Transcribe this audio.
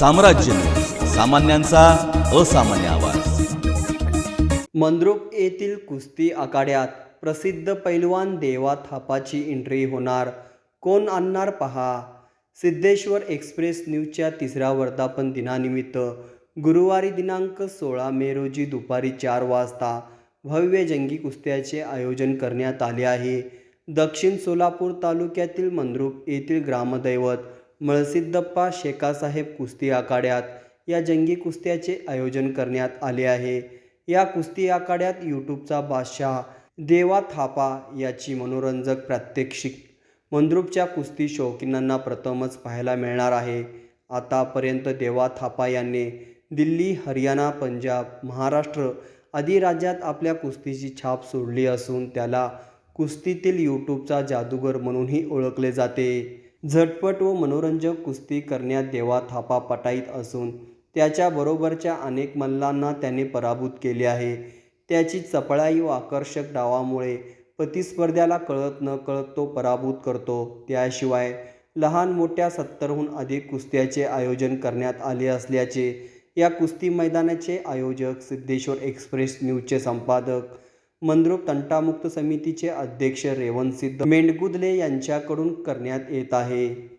साम्राज्य. सामान्यांचा असामान्य आवाज. मंद्रुप येथील कुस्ती आखाड्यात प्रसिद्ध पैलवान देवा थापाची एंट्री होणार. कोण आणणार पहा. सिद्धेश्वर एक्सप्रेस न्यूजच्या तिसऱ्या वर्धापन दिनानिमित्त गुरुवारी दिनांक सोळा मे रोजी दुपारी चार वाजता भव्य जंगी कुस्त्याचे आयोजन करण्यात आले आहे. दक्षिण सोलापूर तालुक्यातील मंद्रुप येथील ग्रामदैवत मळसिद्धप्पा शेकासाहेब कुस्ती आखाड्यात या जंगी कुस्त्याचे आयोजन करण्यात आले आहे. या कुस्ती आखाड्यात यूट्यूबचा बादशाह देवा थापा याची मनोरंजक प्रात्यक्षिक. मंद्रुपच्या कुस्ती शौकीनांना प्रथमच पाहायला मिळणार आहे. आतापर्यंत देवा थापा यांनी दिल्ली हरियाणा पंजाब महाराष्ट्र आदी राज्यात आपल्या कुस्तीची छाप सोडली असून त्याला कुस्तीतील यूट्यूबचा जादूगर म्हणूनही ओळखले जाते. झटपट व मनोरंजक कुस्ती करण्यात देवा थापा पटाईत असून त्याच्याबरोबरच्या अनेक मल्लांना त्याने पराभूत केले आहे. त्याची चपळाई व आकर्षक डावामुळे प्रतिस्पर्ध्याला कळत न कळत तो पराभूत करतो. त्याशिवाय लहान मोठ्या सत्तरहून अधिक कुस्त्याचे आयोजन करण्यात आले असल्याचे या कुस्ती मैदानाचे आयोजक सिद्धेश्वर एक्सप्रेस न्यूजचे संपादक मंद्रुप तंटामुक्त समितीचे अध्यक्ष रेवणसिद्ध मेंडगुदले यांच्याकडून करण्यात येत आहे.